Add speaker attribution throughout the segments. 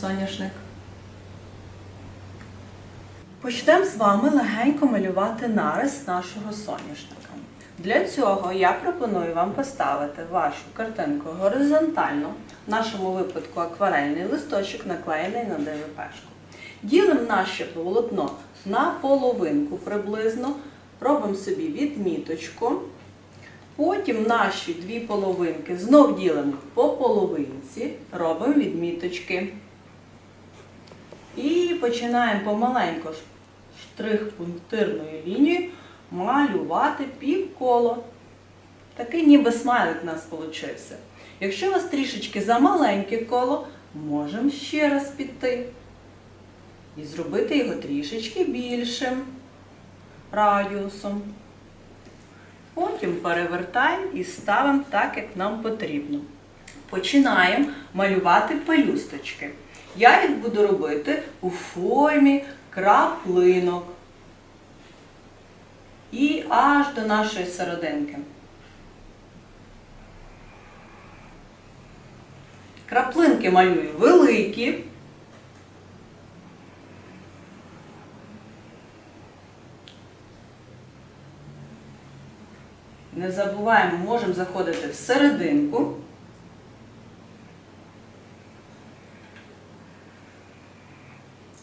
Speaker 1: соняшник. Почнемо з вами легенько малювати нарис нашого соняшника. Для цього я пропоную вам поставити вашу картинку горизонтально, в нашому випадку акварельний листочок, наклеєний на ДВПшку. Ділимо наше полотно на половинку приблизно, робимо собі відміточку. Потім наші дві половинки знов ділимо по половинці, робимо відміточки. І починаємо помаленько штрих-пунктирною лінією малювати півколо. Такий ніби смайлик у нас получився. Якщо у вас трішечки замаленьке коло, можемо ще раз піти і зробити його трішечки більшим радіусом. Потім перевертаємо і ставимо так, як нам потрібно. Починаємо малювати пелюсточки. Я їх буду робити у формі краплинок. І аж до нашої серединки. Краплинки малюю великі. Не забуваємо, можемо заходити в серединку.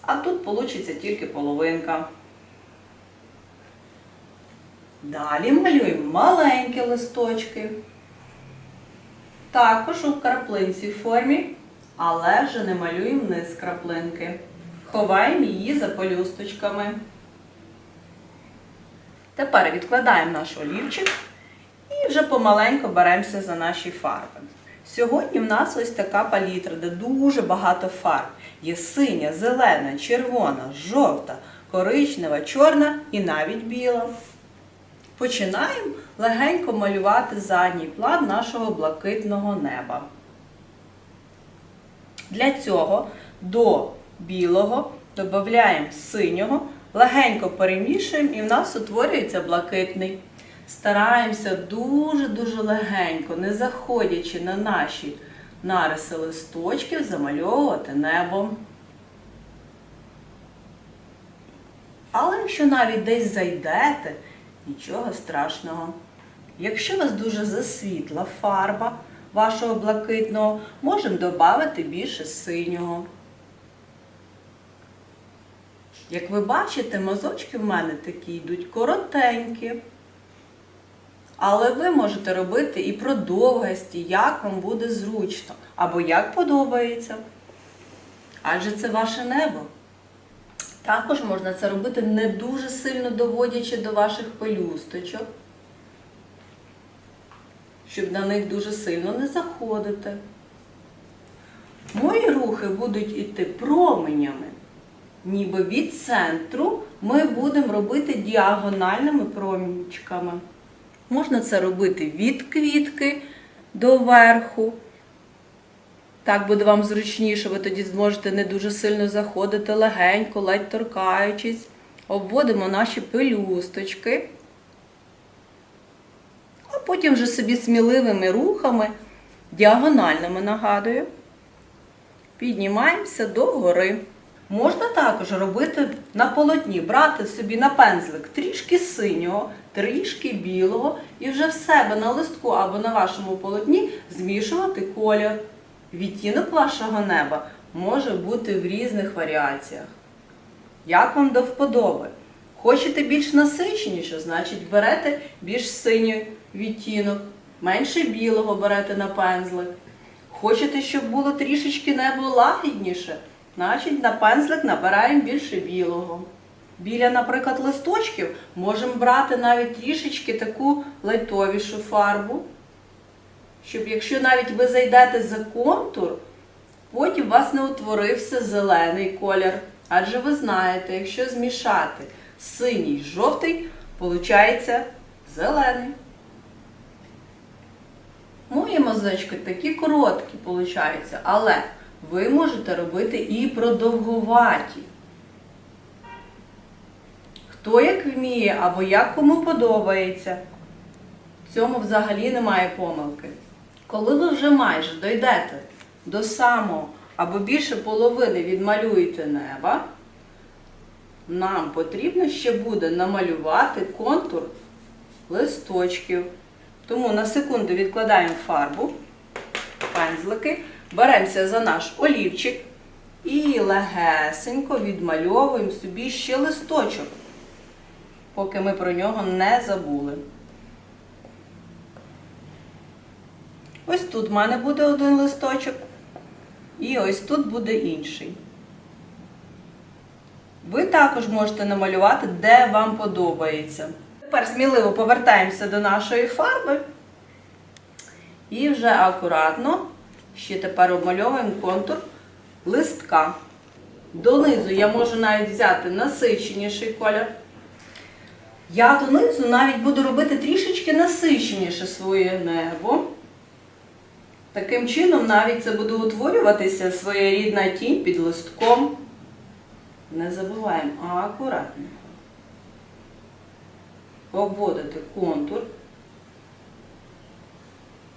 Speaker 1: А тут вийде тільки половинка. Далі малюємо маленькі листочки. Також у краплинці формі, але вже не малюємо низ краплинки. Ховаємо її за пелюсточками. Тепер відкладаємо наш олівчик і вже помаленько беремося за наші фарби. Сьогодні в нас ось така палітра, де дуже багато фарб. Є синя, зелена, червона, жовта, коричнева, чорна і навіть біла. Починаємо легенько малювати задній план нашого блакитного неба. Для цього до білого додаємо синього, легенько перемішуємо і в нас утворюється блакитний. Стараємося дуже-дуже легенько, не заходячи на наші нариси листочків, замальовувати небо. Але якщо навіть десь зайдете, нічого страшного. Якщо вас дуже засвітла фарба вашого блакитного, можемо додати більше синього. Як ви бачите, мазочки в мене такі йдуть коротенькі. Але ви можете робити і продовгості, як вам буде зручно, або як подобається. Адже це ваше небо. Також можна це робити не дуже сильно доводячи до ваших пелюсточок, щоб на них дуже сильно не заходити. Мої рухи будуть іти променями. Ніби від центру ми будемо робити діагональними промінчиками. Можна це робити від квітки до верху. Так буде вам зручніше, ви тоді зможете не дуже сильно заходити легенько, ледь торкаючись. Обводимо наші пелюсточки. А потім вже собі сміливими рухами, діагональними нагадую, піднімаємося до гори. Можна також робити на полотні, брати собі на пензлик трішки синього, трішки білого і вже в себе на листку або на вашому полотні змішувати колір. Відтінок вашого неба може бути в різних варіаціях. Як вам до вподоби? Хочете більш насиченіше, значить берете більш синій відтінок, менше білого берете на пензлик. Хочете, щоб було трішечки небо лагідніше, значить на пензлик набираємо більше білого. Біля, наприклад, листочків можемо брати навіть трішечки таку лайтовішу фарбу, щоб якщо навіть ви зайдете за контур, потім у вас не утворився зелений колір. Адже ви знаєте, якщо змішати синій з жовтий, виходить зелений. Мої мазочки такі короткі получаються, але ви можете робити і продовгуваті. Хто як вміє або як кому подобається. В цьому взагалі немає помилки. Коли ви вже майже дойдете до самого або більше половини відмалюєте неба, нам потрібно ще буде намалювати контур листочків. Тому на секунду відкладаємо фарбу, пензлики, беремося за наш олівчик і легесенько відмальовуємо собі ще листочок, поки ми про нього не забули. Ось тут в мене буде один листочок, і ось тут буде інший. Ви також можете намалювати, де вам подобається. Тепер сміливо повертаємося до нашої фарби. І вже акуратно ще тепер обмальовуємо контур листка. Донизу я можу навіть взяти насиченіший колір. Я донизу навіть буду робити трішечки насиченіше своє небо. Таким чином навіть це буде утворюватися своєрідна тінь під листком. Не забуваємо, а акуратно. Обводити контур.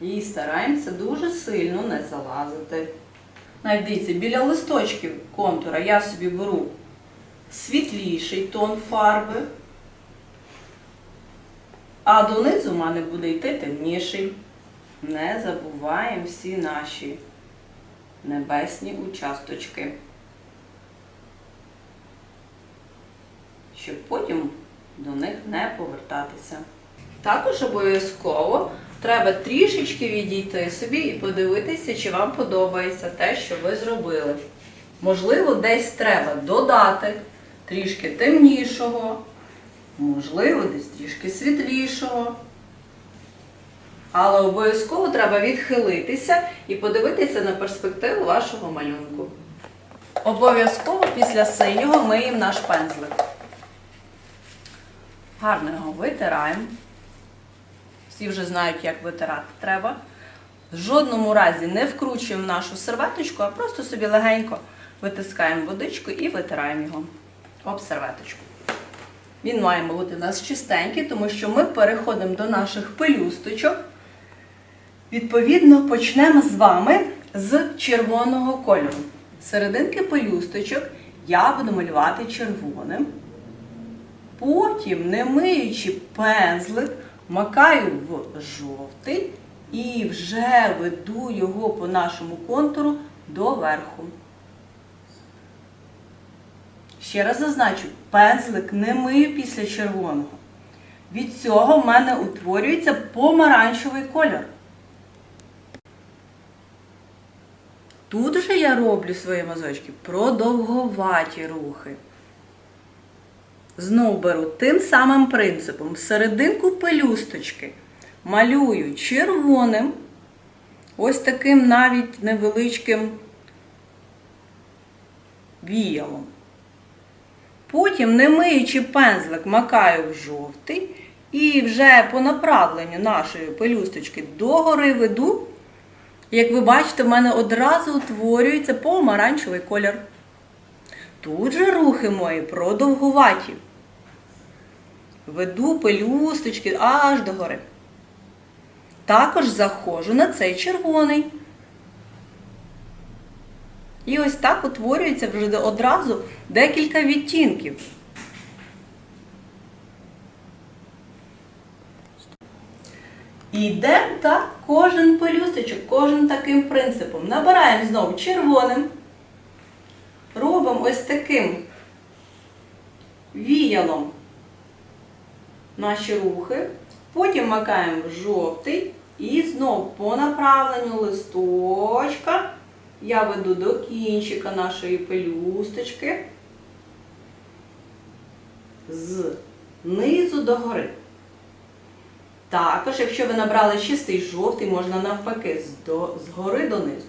Speaker 1: І стараємося дуже сильно не залазити. Навіть дивіться, біля листочків контура я собі беру світліший тон фарби, а донизу в мене буде йти темніший. Не забуваємо всі наші небесні участочки. Щоб потім до них не повертатися. Також обов'язково треба трішечки відійти собі і подивитися, чи вам подобається те, що ви зробили. Можливо, десь треба додати трішки темнішого, можливо, десь трішки світлішого. Але обов'язково треба відхилитися і подивитися на перспективу вашого малюнку. Обов'язково після синього миємо наш пензлик. Гарно його витираємо. Всі вже знають, як витирати треба. В жодному разі не вкручуємо нашу серветочку, а просто собі легенько витискаємо водичку і витираємо його об серветочку. Він має бути у нас чистенький, тому що ми переходимо до наших пелюсточок. Відповідно, почнемо з вами з червоного кольору. Серединки пелюсточок я буду малювати червоним. Потім, не миючи пензлик, макаю в жовтий і вже веду його по нашому контуру до верху. Ще раз зазначу, пензлик не мию після червоного. Від цього в мене утворюється помаранчевий кольор. Тут же я роблю свої мазочки продовговаті рухи. Знову беру тим самим принципом серединку пелюсточки малюю червоним, ось таким навіть невеличким віялом. Потім, не миючи пензлик, макаю в жовтий і вже по направленню нашої пелюсточки догори веду. Як ви бачите, в мене одразу утворюється помаранчевий колір. Тут же рухи мої продовгуваті. Веду пелюсточки аж до гори. Також заходжу на цей червоний. І ось так утворюється вже одразу декілька відтінків. І йдемо так кожен пелюсточок, кожен таким принципом. Набираємо знову червоним. Робимо ось таким віялом наші рухи. Потім макаємо в жовтий і знов по направленню листочка я веду до кінчика нашої пелюсточки з низу до гори. Також, якщо ви набрали чистий жовтий, можна навпаки з, до, з гори донизу.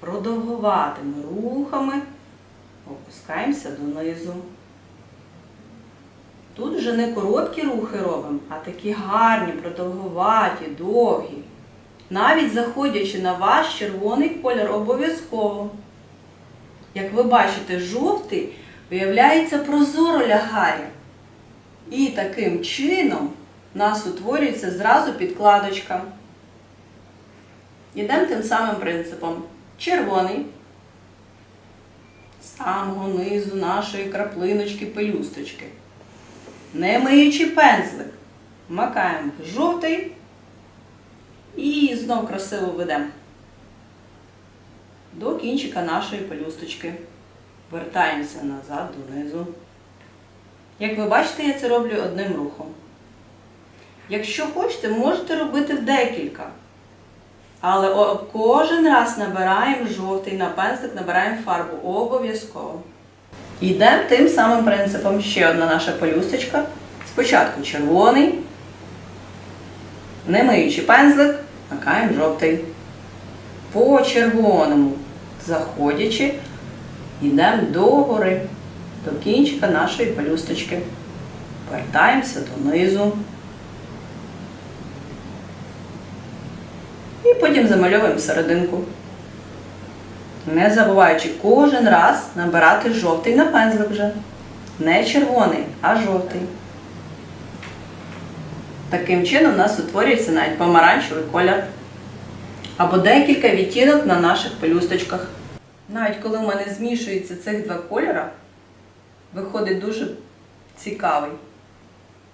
Speaker 1: Продовгуватими рухами опускаємося донизу. Тут вже не короткі рухи робимо, а такі гарні, продовгуваті, довгі. Навіть заходячи на ваш червоний колір обов'язково. Як ви бачите, жовтий, виявляється, прозоро лягає. І таким чином у нас утворюється зразу підкладочка. Йдемо тим самим принципом. Червоний з самого низу нашої краплиночки пелюсточки. Не миючи пензлик, макаємо в жовтий і знов красиво ведемо до кінчика нашої пелюсточки. Вертаємося назад донизу. Як ви бачите, я це роблю одним рухом. Якщо хочете, можете робити в декілька. Але кожен раз набираємо жовтий на пензлик, набираємо фарбу обов'язково. Йдемо тим самим принципом. Ще одна наша пелюсточка. Спочатку червоний, не миючи пензлик, макаємо жовтий. По червоному, заходячи, йдемо догори, до кінчика нашої пелюсточки. Вертаємося донизу. І потім замальовуємо серединку. Не забуваючи кожен раз набирати жовтий на пензлик вже. Не червоний, а жовтий. Таким чином у нас утворюється навіть помаранчевий колір. Або декілька відтінок на наших пелюсточках. Навіть коли в мене змішується цих два кольори, виходить дуже цікавий.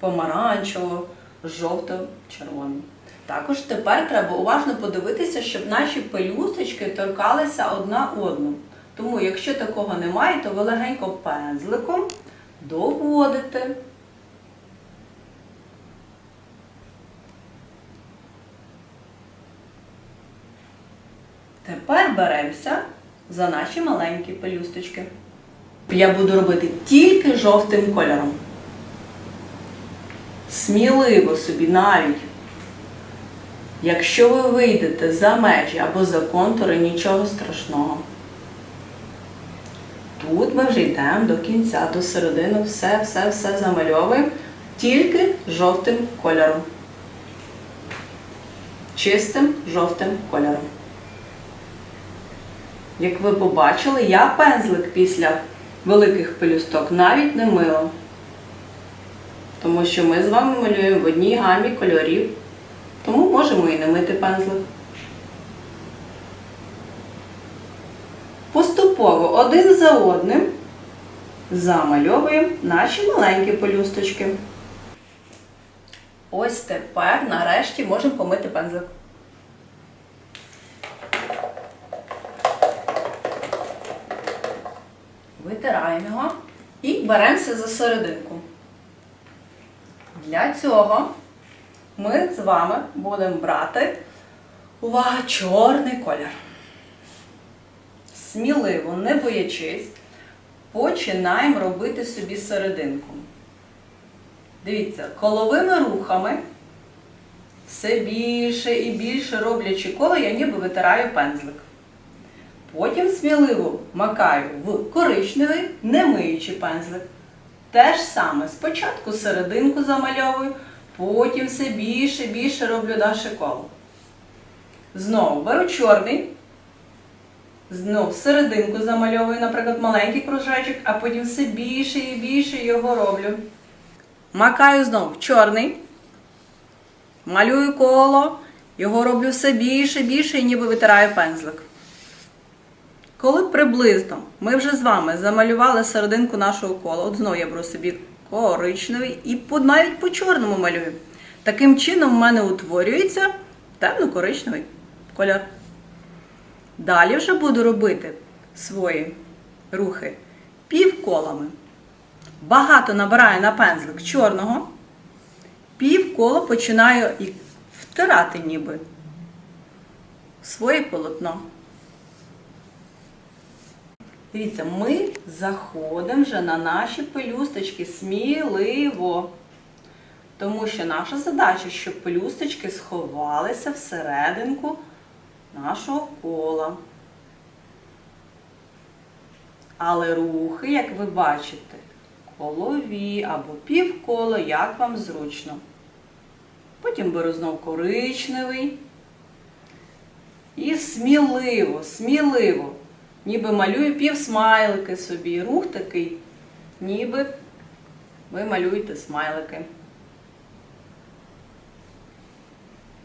Speaker 1: Помаранчево, жовто-червоний. Також тепер треба уважно подивитися, щоб наші пелюсточки торкалися одна одну. Тому, якщо такого немає, то ви легенько пензликом доводите. Тепер беремося за наші маленькі пелюсточки. Я буду робити тільки жовтим кольором. Сміливо собі навіть. Якщо ви вийдете за межі або за контури, нічого страшного. Тут ми вже йдемо до кінця, до середини, все, все, все замальовуємо тільки жовтим кольором. Чистим жовтим кольором. Як ви побачили, я пензлик після великих пелюсток навіть не мила. Тому що ми з вами малюємо в одній гамі кольорів. Тому можемо і не мити пензлик. Поступово один за одним замальовуємо наші маленькі пелюсточки. Ось тепер нарешті можемо помити пензлик. Витираємо його і беремося за серединку. Для цього ми з вами будемо брати увага, чорний колір. Сміливо, не боячись, починаємо робити собі серединку. Дивіться, коловими рухами, все більше і більше роблячи коло, я ніби витираю пензлик. Потім сміливо макаю в коричневий, не миючи пензлик. Те ж саме, спочатку серединку замальовую, потім все більше більше роблю наше коло. Знову беру чорний, знов серединку замальовую, наприклад, маленький кружечок, а потім все більше і більше його роблю. Макаю знов в чорний, малюю коло, його роблю все більше більше і ніби витираю пензлик. Коли приблизно ми вже з вами замалювали серединку нашого кола, от знову я беру собі коричневий і навіть по чорному малюю. Таким чином в мене утворюється темно-коричневий кольор. Далі вже буду робити свої рухи півколами. Багато набираю на пензлик чорного, півкола починаю втирати ніби своє полотно. Дивіться, ми заходимо вже на наші пелюсточки сміливо. Тому що наша задача, щоб пелюсточки сховалися всерединку нашого кола. Але рухи, як ви бачите, колові або півколо, як вам зручно. Потім беру знов коричневий. І сміливо, сміливо ніби малюю півсмайлики собі. Рух такий, ніби ви малюєте смайлики.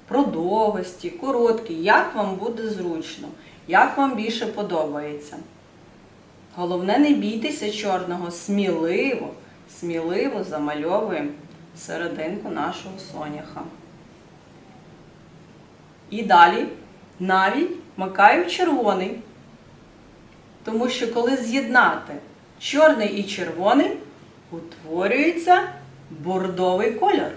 Speaker 1: продовгості, короткі, як вам буде зручно, як вам більше подобається. Головне, не бійтеся чорного, сміливо, сміливо замальовуємо серединку нашого соняха. І далі навіть макаю червоний. Тому що коли з'єднати чорний і червоний, утворюється бордовий кольор.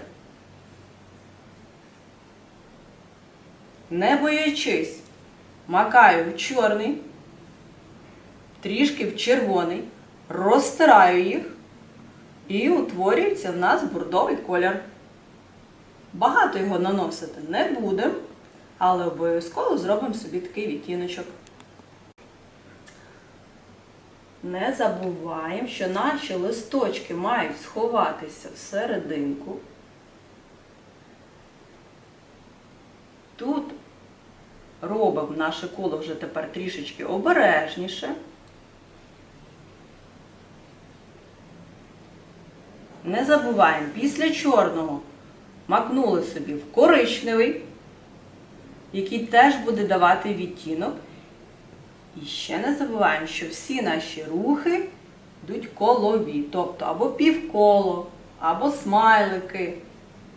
Speaker 1: Не боячись, макаю в чорний, трішки в червоний, розтираю їх і утворюється в нас бордовий колір. Багато його наносити не будемо, але обов'язково зробимо собі такий відтіночок. Не забуваємо, що наші листочки мають сховатися всерединку. Тут робимо наше коло вже тепер трішечки обережніше. Не забуваємо, після чорного макнули собі в коричневий, який теж буде давати відтінок. І ще не забуваємо, що всі наші рухи йдуть колові, тобто або півколо, або смайлики.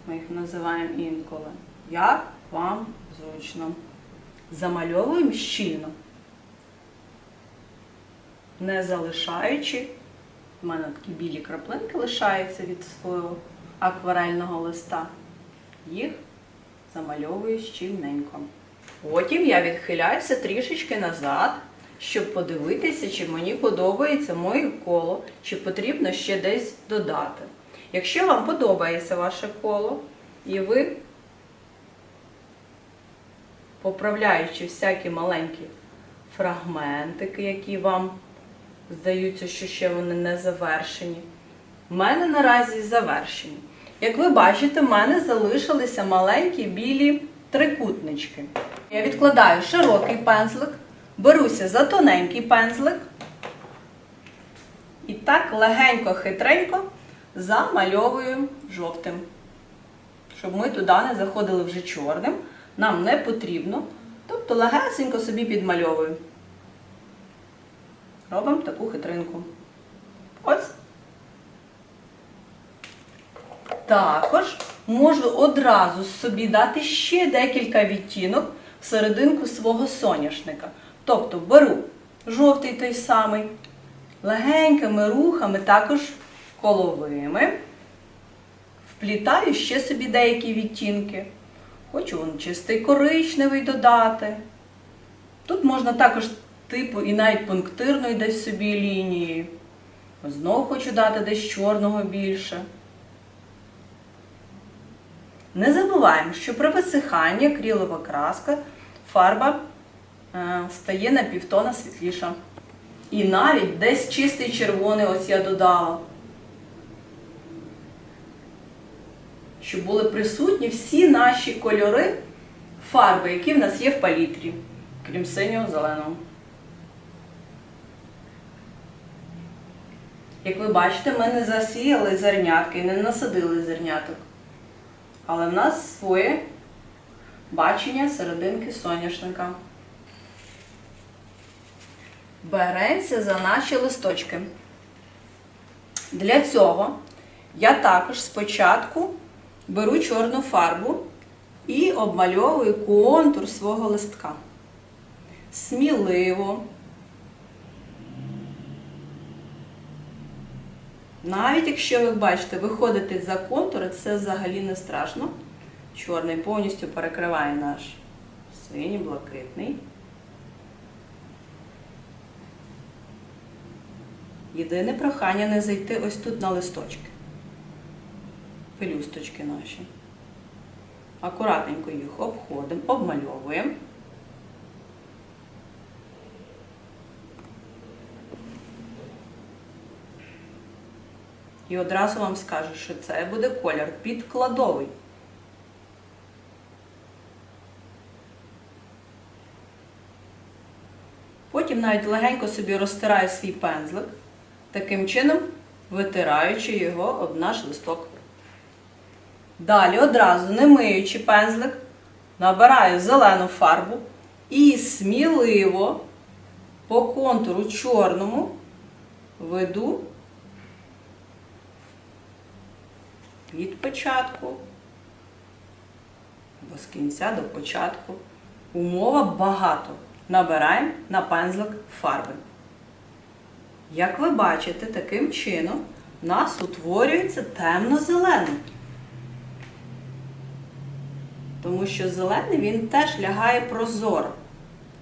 Speaker 1: Ми їх називаємо інколи. Як вам зручно. Замальовуємо щільно, не залишаючи. У мене такі білі краплинки лишаються від свого акварельного листа. Їх замальовую щільненько. Потім я відхиляюся трішечки назад, щоб подивитися, чи мені подобається моє коло, чи потрібно ще десь додати. Якщо вам подобається ваше коло, і ви, поправляючи всякі маленькі фрагментики, які вам здаються, що ще вони не завершені, в мене наразі завершені. Як ви бачите, в мене залишилися маленькі білі трикутнички. Я відкладаю широкий пензлик, беруся за тоненький пензлик і так легенько, хитренько замальовую жовтим. Щоб ми туди не заходили вже чорним, нам не потрібно. Тобто легесенько собі підмальовую. Робимо таку хитринку. Ось. Також можу одразу собі дати ще декілька відтінок в свого соняшника. Тобто беру жовтий той самий, легенькими рухами, також коловими, вплітаю ще собі деякі відтінки. Хочу вон чистий коричневий додати. Тут можна також типу і навіть пунктирної десь собі лінії. Знову хочу дати десь чорного більше. Не забуваємо, що при висиханні акрилова краска фарба е, стає на півтона світліша. І навіть десь чистий червоний ось я додала. Щоб були присутні всі наші кольори фарби, які в нас є в палітрі, крім синього зеленого. Як ви бачите, ми не засіяли зернятки, не насадили зерняток. Але в нас своє бачення серединки соняшника. Беремося за наші листочки. Для цього я також спочатку беру чорну фарбу і обмальовую контур свого листка. Сміливо. Навіть якщо ви бачите, виходите за контури, це взагалі не страшно. Чорний повністю перекриває наш синій, блакитний. Єдине прохання не зайти ось тут на листочки. Пелюсточки наші. Акуратненько їх обходимо, обмальовуємо. І одразу вам скажу, що це буде колір підкладовий. Потім навіть легенько собі розтираю свій пензлик, таким чином витираючи його об наш листок. Далі одразу, не миючи пензлик, набираю зелену фарбу і сміливо по контуру чорному веду від початку або з кінця до початку. Умова багато. Набираємо на пензлик фарби. Як ви бачите, таким чином у нас утворюється темно-зелений. Тому що зелений він теж лягає прозоро.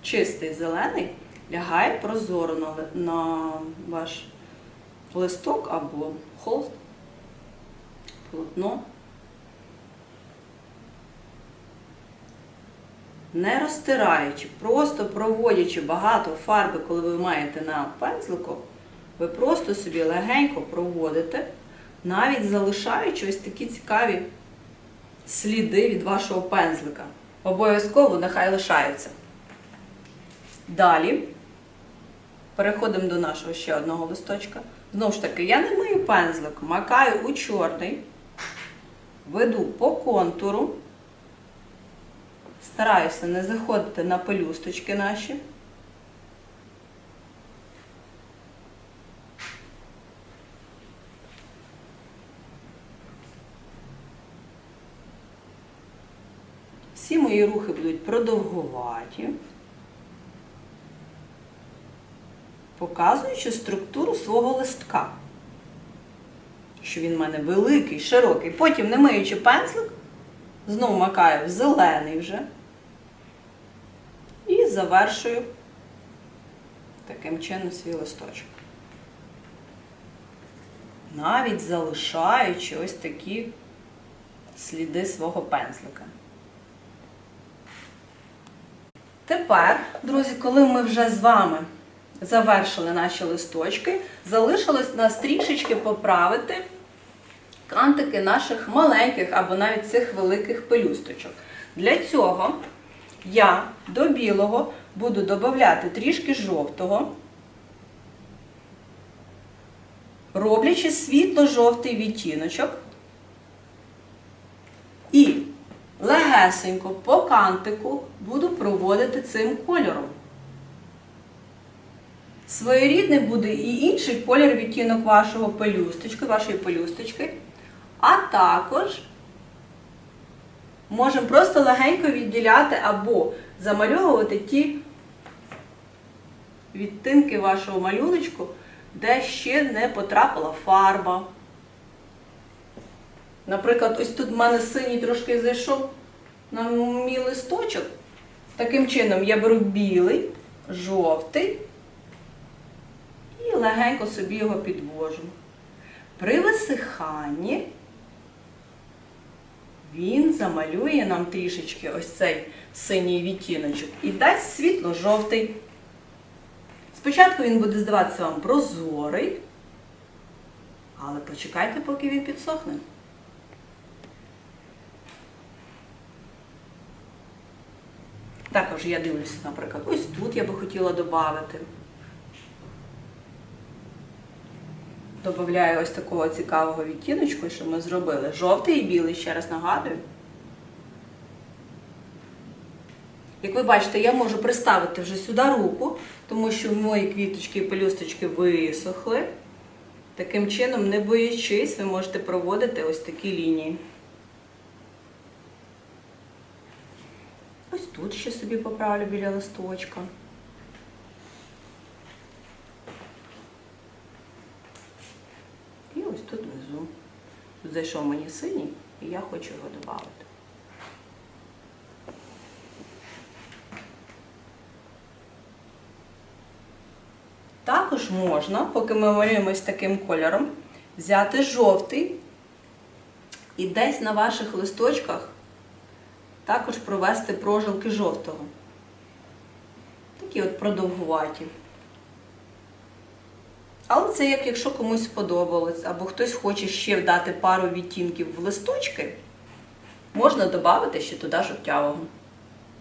Speaker 1: Чистий зелений лягає прозоро на, ваш листок або холст, полотно. Не розтираючи, просто проводячи багато фарби, коли ви маєте на пензлику, ви просто собі легенько проводите, навіть залишаючи ось такі цікаві сліди від вашого пензлика. Обов'язково нехай лишаються. Далі переходимо до нашого ще одного листочка. Знову ж таки, я не мию пензлик, макаю у чорний, веду по контуру, стараюся не заходити на пелюсточки наші. Всі мої рухи будуть продовгуваті, показуючи структуру свого листка. Що він в мене великий, широкий. Потім, не миючи пензлик, знову макаю в зелений вже і завершую таким чином свій листочок. Навіть залишаючи ось такі сліди свого пензлика. Тепер, друзі, коли ми вже з вами завершили наші листочки, залишилось нас трішечки поправити кантики наших маленьких або навіть цих великих пелюсточок. Для цього я до білого буду додати трішки жовтого, роблячи світло-жовтий відтіночок. І легесенько по кантику буду проводити цим кольором. Своєрідний буде і інший колір відтінок вашого пелюсточки, вашої пелюсточки. А також можемо просто легенько відділяти або замальовувати ті відтинки вашого малюночку, де ще не потрапила фарба. Наприклад, ось тут в мене синій трошки зайшов на мій листочок. Таким чином я беру білий, жовтий легенько собі його підвожу. При висиханні він замалює нам трішечки ось цей синій відтіночок і дасть світло-жовтий. Спочатку він буде здаватися вам прозорий, але почекайте, поки він підсохне. Також я дивлюся, наприклад, ось тут я би хотіла додати. Добавляю ось такого цікавого відтіночку, що ми зробили. Жовтий і білий, ще раз нагадую. Як ви бачите, я можу приставити вже сюди руку, тому що мої квіточки і пелюсточки висохли. Таким чином, не боячись, ви можете проводити ось такі лінії. Ось тут ще собі поправлю біля листочка. І ось тут внизу. Тут зайшов мені синій, і я хочу його додати. Також можна, поки ми малюємось таким кольором, взяти жовтий і десь на ваших листочках також провести прожилки жовтого. Такі от продовгуваті. Але це як якщо комусь сподобалось, або хтось хоче ще вдати пару відтінків в листочки, можна додати ще туди жовтявого.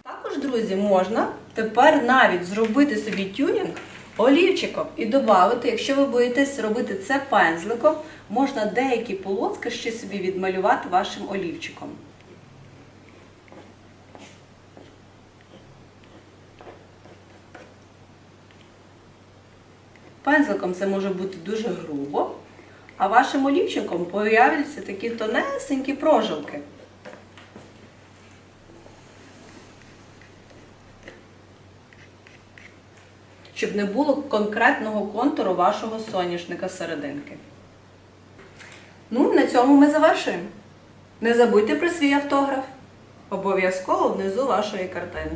Speaker 1: Також, друзі, можна тепер навіть зробити собі тюнінг олівчиком і додати, якщо ви боїтесь робити це пензликом, можна деякі полоски ще собі відмалювати вашим олівчиком. Пензликом це може бути дуже грубо, а вашим олівчиком появляться такі тонесенькі прожилки. Щоб не було конкретного контуру вашого соняшника серединки. Ну, на цьому ми завершуємо. Не забудьте про свій автограф. Обов'язково внизу вашої картини.